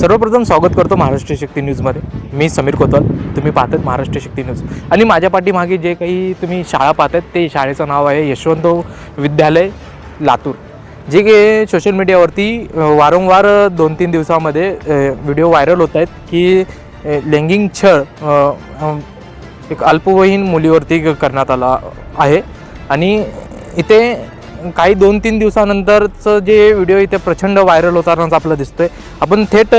सर्वप्रथम स्वागत करतो महाराष्ट्र शक्ती न्यूजमध्ये. मी समीर कोतवाल. तुम्ही पाहतात महाराष्ट्र शक्ती न्यूज. आणि माझ्या पाठीमागे जे काही तुम्ही शाळा पाहतात ते शाळेचं नाव आहे यशवंत विद्यालय लातूर. जे की सोशल मीडियावरती वारंवार दोन तीन दिवसामध्ये व्हिडिओ व्हायरल होत आहेत की लैंगिक छळ एक अल्पवयीन मुलीवरती करण्यात आला आहे. आणि इथे काही दोन तीन दिवसानंतरचं जे व्हिडिओ इथे प्रचंड व्हायरल होतानाच आपलं दिसतोय. आपण थेट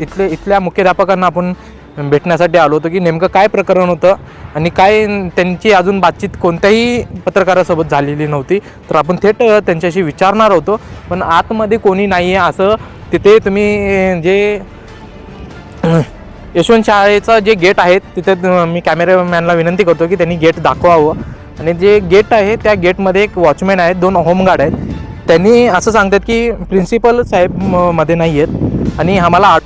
इथले इथल्या मुख्याध्यापकांना आपण भेटण्यासाठी आलो होतो की नेमकं काय प्रकरण होतं आणि काय त्यांची अजून बातचीत कोणत्याही पत्रकारासोबत झालेली नव्हती. तर आपण थेट त्यांच्याशी विचारणार होतो. पण आतमध्ये कोणी नाही आहे असं तिथे तुम्ही जे यशवंत शाळेचं जे गेट आहे तिथे मी कॅमेरामॅनला विनंती करतो की त्यांनी गेट दाखवावं. आणि जे गेट आहे त्या गेटमध्ये एक वॉचमॅन आहेत दोन होमगार्ड आहेत. त्यांनी असं सांगतात की प्रिन्सिपल साहेब म- मध्ये नाही आहेत आणि आम्हाला आत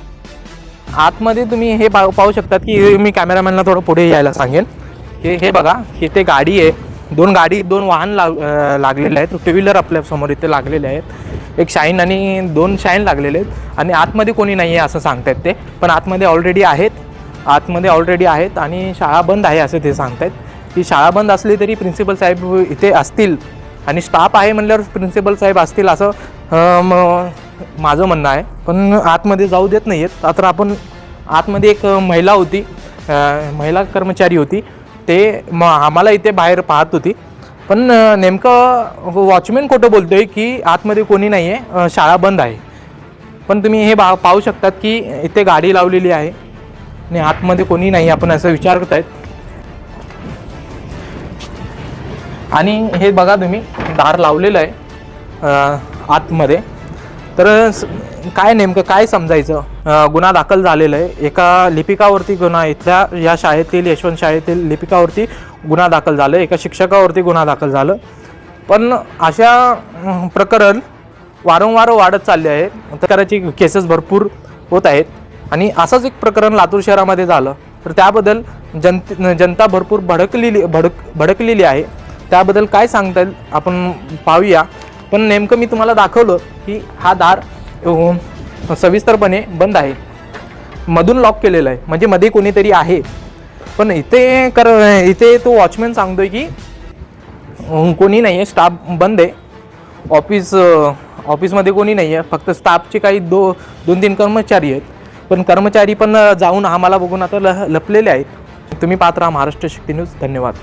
आतमध्ये तुम्ही हे पा पाहू शकतात की मी कॅमेरामॅनला थोडं पुढे यायला सांगेन. की हे बघा इथे गाडी आहे. दोन गाडी दोन वाहन लाग लागलेले आहेत. टू व्हीलर आपल्यासमोर इथे लागलेले आहेत. एक शाईन आणि दोन शाईन लागलेले आहेत. आणि आतमध्ये कोणी नाही आहे असं सांगतायत ते. पण आतमध्ये ऑलरेडी आहेत. आतमध्ये ऑलरेडी आहेत आणि शाळा बंद आहे असं ते सांगतायत. की शाळा बंद असली तरी प्रिन्सिपल साहेब इथे असतील. आणि स्टाफ आहे म्हणल्यावर प्रिन्सिपल साहेब असतील असं माझं म्हणणं आहे. पण आतमध्ये जाऊ देत नाही आहेत तर आपण आतमध्ये एक महिला होती महिला कर्मचारी होती. ते म आम्हाला इथे बाहेर पाहत होती. पण नेमकं वॉचमॅन खोटं बोलतो आहे की आतमध्ये कोणी नाही आहे शाळा बंद आहे. पण तुम्ही हे बा पाहू शकतात की इथे गाडी लावलेली आहे. आणि आतमध्ये कोणी नाही आपण असं विचार करत आहेत. आणि हे बघा तुम्ही दार लावलेलं आहे आतमध्ये. तर काय नेमकं काय समजायचं? गुन्हा दाखल झालेला आहे. एका लिपिकावरती गुन्हा इथल्या या शाळेतील यशवंत शाळेतील लिपिकावरती गुन्हा दाखल झालं. एका शिक्षकावरती गुन्हा दाखल झालं. पण अशा प्रकरण वारंवार वाढत चालले आहे. प्रकाराची केसेस भरपूर होत आहेत. आणि असंच एक प्रकरण लातूर शहरामध्ये झालं. तर त्याबद्दल जनते जनता भरपूर भडकलेली भडक भडकलेली आहे. त्याबद्दल काय सांगता येईल आपण पाहूया. पण नेमकं मी तुम्हाला दाखवलं की हा दार सविस्तरपणे बंद आहे. मधून लॉक केलेलं आहे. म्हणजे मध्ये कोणीतरी आहे. पण इथे कर इथे तो वॉचमॅन सांगतोय की कोणी नाही आहे स्टाफ बंद आहे. ऑफिस ऑफिसमध्ये कोणी नाही आहे फक्त स्टाफचे काही दो दोन तीन कर्मचारी आहेत. पण कर्मचारी पण जाऊन आम्हाला बघून आता ल लपलेले आहेत. तुम्ही पात्र महाराष्ट्र शक्ती न्यूज धन्यवाद.